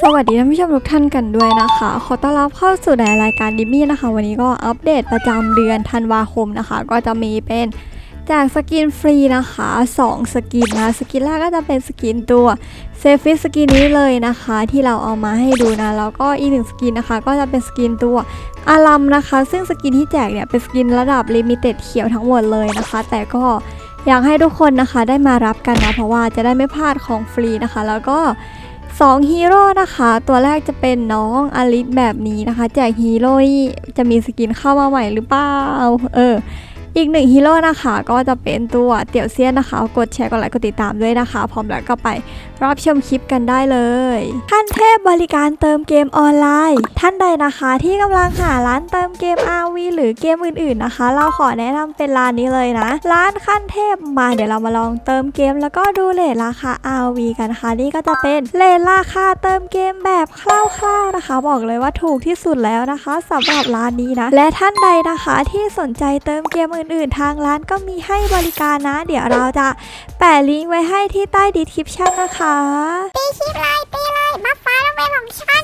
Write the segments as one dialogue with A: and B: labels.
A: สวัสดีท่านผู้ชมทุกท่านกันด้วยนะคะ ขอต้อนรับเข้าสู่ในรายการดิมี่นะคะ วันนี้ก็อัปเดตประจำเดือนธันวาคมนะคะ ก็จะมีเป็นจากสกินฟรีนะคะ 2 สกินนะสกินแรกก็จะเป็นสกินตัวเซฟิสสกินนี้เลยนะคะ ที่เราเอามาให้ดูนะ แล้วก็อีกหนึ่งสกินนะคะ ก็จะเป็นสกินตัวอารัมนะคะ ซึ่งสกินที่แจกเนี่ยเป็นสกินระดับลิมิเต็ดเขียวทั้งหมดเลยนะคะ แต่ก็ อยากให้ทุกคนนะคะได้มารับกันนะ เพราะว่าจะได้ไม่พลาดของฟรีนะคะ แล้วก็2ฮีโร่นะคะ ตัวแรกจะเป็นน้องอลิสแบบนี้นะคะ แจกฮีโร่จะมีสกินเข้ามาใหม่หรือเปล่าเอออีกหนึ่งฮีโร่นะคะ ก็จะเป็นตัวเตี่ยวเซียนนะคะ กดแชร์กดไลค์กดติดตามด้วยนะคะ พร้อมแล้วก็ไปรับชมคลิปกันได้เลย ขั้นเทพบริการเติมเกมออนไลน์ ท่านใดนะคะที่กำลังหาร้านเติมเกม RV หรือเกมอื่นๆนะคะ เราขอแนะนำเป็นร้านนี้เลยนะ ร้านขั้นเทพมาเดี๋ยวเรามาลองเติมเกม แล้วก็ดูเลทราคา RV กันนะคะนี่ก็จะเป็นเลทราคาเติมเกมแบบคร่าวๆนะคะ บอกเลยว่าถูกที่สุดแล้วนะคะสำหรับร้านนี้นะ และท่านใดนะคะที่สนใจเติมเกมอื่นๆ ทางร้านก็มีให้บริการนะ เดี๋ยวเราจะแปะลิงก์ไว้ให้ที่ใต้ดีคริปชั่นนะคะ
B: ตีคลิปเลยตีเลยบัฟฟ้าต้องเป็นของฉัน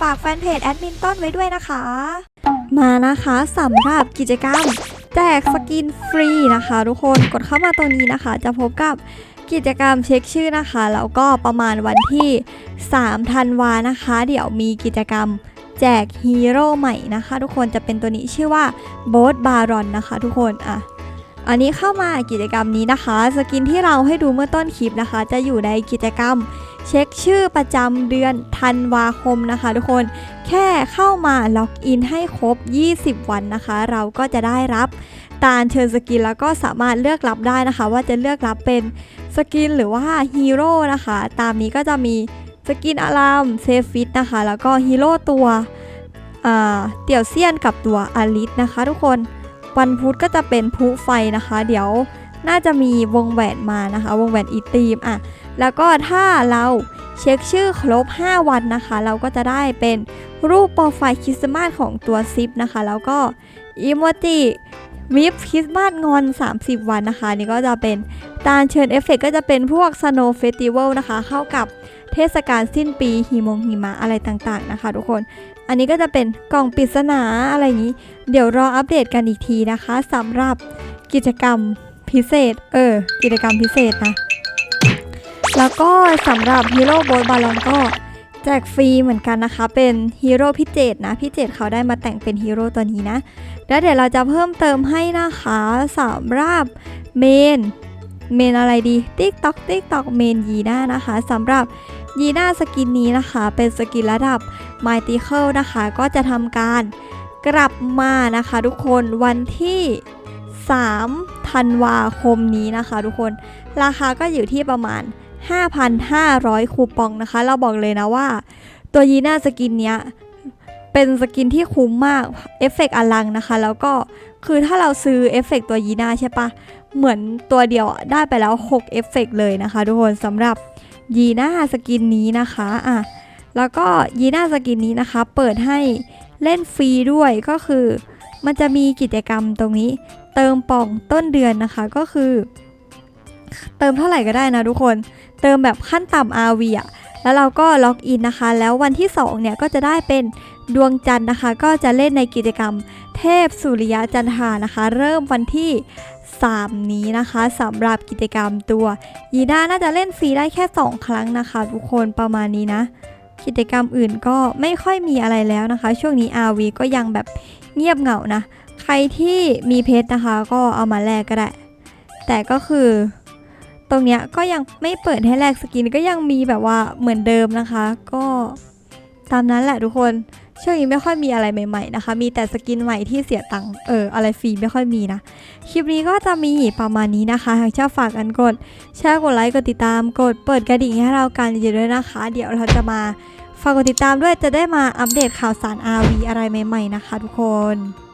A: ฝากแฟนเพจแอดมินต้นไว้ด้วยนะคะ มานะคะสำหรับกิจกรรมแจกสกินฟรีนะคะ ทุกคนกดเข้ามาตรงนี้นะคะ จะพบกับกิจกรรมเช็คชื่อนะคะ แล้วก็ประมาณวันที่ 3 ธันวานะคะ เดี๋ยวมีกิจกรรมแจกฮีโร่ใหม่นะคะ ทุกคนจะเป็นตัวนี้ชื่อว่าโบสบารอนนะคะ ทุกคนอะ อันนี้เข้ามากิจกรรมนี้นะคะ สกินที่เราให้ดูเมื่อต้นคลิปนะคะ จะอยู่ในกิจกรรม เช็คชื่อประจำเดือนธันวาคมนะคะ ทุกคนแค่เข้ามาล็อกอินให้ครบ 20 วันนะคะ เราก็จะได้รับตาลเชิญสกินแล้วก็สามารถเลือกรับได้นะคะ ว่าจะเลือกรับเป็นสกินหรือว่าฮีโร่นะคะ ตามนี้ก็จะมีสกินอารามเซฟิตนะคะ แล้วก็ฮีโร่ตัวเตี่ยวเซียนกับตัวอาริสนะคะ ทุกคน วันพุธก็จะเป็นพุไฟนะคะ เดี๋ยวน่าจะมีวงแหวนมานะคะ วงแหวนอีตีมอะแล้วก็ถ้าเราเช็คชื่อครบ 5 วันนะคะ เราก็จะได้เป็นรูปโปรไฟล์คริสต์มาสของตัวซิปนะคะ แล้วก็อีโมจิวิฟคริสต์มาสงอน 30 วันนะคะ นี่ก็จะเป็น ตาลเชิญเอฟเฟกก็จะเป็นพวก Snow Festival นะคะ เข้ากับเทศกาลสิ้นปีหิมงหิมะอะไรต่างๆนะคะ ทุกคน อันนี้ก็จะเป็นกล่องปริศนาอะไรอย่างนี้ เดี๋ยวรออัปเดตกันอีกทีนะคะสำหรับกิจกรรมพิเศษ เออ กิจกรรมพิเศษนะ แล้วก็สำหรับฮีโร่โบทบาลอนก็แจกฟรีเหมือนกันนะคะ เป็นฮีโร่พิเจตนะพิเจตเขาได้มาแต่งเป็นฮีโร่ตัวนี้นะ แล้วเดี๋ยวเราจะเพิ่มเติมให้นะคะสำหรับเมน เมนอะไรดีติ๊กต็อกติ๊กตอกเมนยีน่านะคะสำหรับยีน่าสกินนี้นะคะ เป็นสกินระดับ m y t i c a l นะคะ ก็จะทำการกลับมานะคะทุกคนวันที่ 3 ธันวาคมนี้นะคะทุกคน ราคาก็อยู่ที่ประมาณ 5,500 คูปองนะคะ เราบอกเลยนะว่า ตัวยีน่าสกินเนี้ยเป็นสกินที่คุ้มมาก เอฟเฟกต์อลังนะคะ แล้วก็คือถ้าเราซื้อเอฟเฟกต์ตัวยีน่าใช่ปะ เหมือนตัวเดียวได้ไปแล้ว 6 เอฟเฟกต์เลยนะคะทุกคนสำหรับยีน่าสกินนี้นะคะอะแล้วก็ยีน่าสกินนี้นะคะ เปิดให้เล่นฟรีด้วยก็คือ มันจะมีกิจกรรมตรงนี้ เติมป่องต้นเดือนนะคะก็คือ เติมเท่าไหร่ก็ได้นะทุกคน เติมแบบขั้นต่ำ RV อะแล้วเราก็ล็อกอินนะคะ แล้ววันที่ 2 เนี่ยก็จะได้เป็นดวงจันทร์นะคะ ก็จะเล่นในกิจกรรมเทพสุริยะจันทรานะคะ เริ่มวันที่ 3 นี้นะคะสำหรับกิจกรรมตัวยีน่าน่าจะเล่นฟรีได้แค่ 2 ครั้งนะคะ ทุกคนประมาณนี้นะ กิจกรรมอื่นก็ไม่ค่อยมีอะไรแล้วนะคะ ช่วงนี้ RV ก็ยังแบบเงียบเหงานะ ใครที่มีเพชรนะคะ ก็เอามาแลกก็ได้ แต่ก็คือ ตรงเนี้ยก็ยังไม่เปิดให้แลกสกินก็ยังมีแบบว่าเหมือนเดิมนะคะ ก็ตามนั้นแหละทุกคน ช่วงนี้ไม่ค่อยมีอะไรใหม่ๆนะคะ มีแต่สกินใหม่ที่เสียตังค์ เออ อะไรฟรีไม่ค่อยมีนะ คลิปนี้ก็จะมีประมาณนี้นะคะ หากชอบฝากกันกด แชร์ กดไลค์ กดติดตาม กดเปิดกระดิ่งให้เรากันเยอะๆด้วยนะคะ เดี๋ยวเราจะมาฝากกดติดตามด้วยจะได้มาอัปเดตข่าวสาร RV อะไรใหม่ๆนะคะ ทุกคน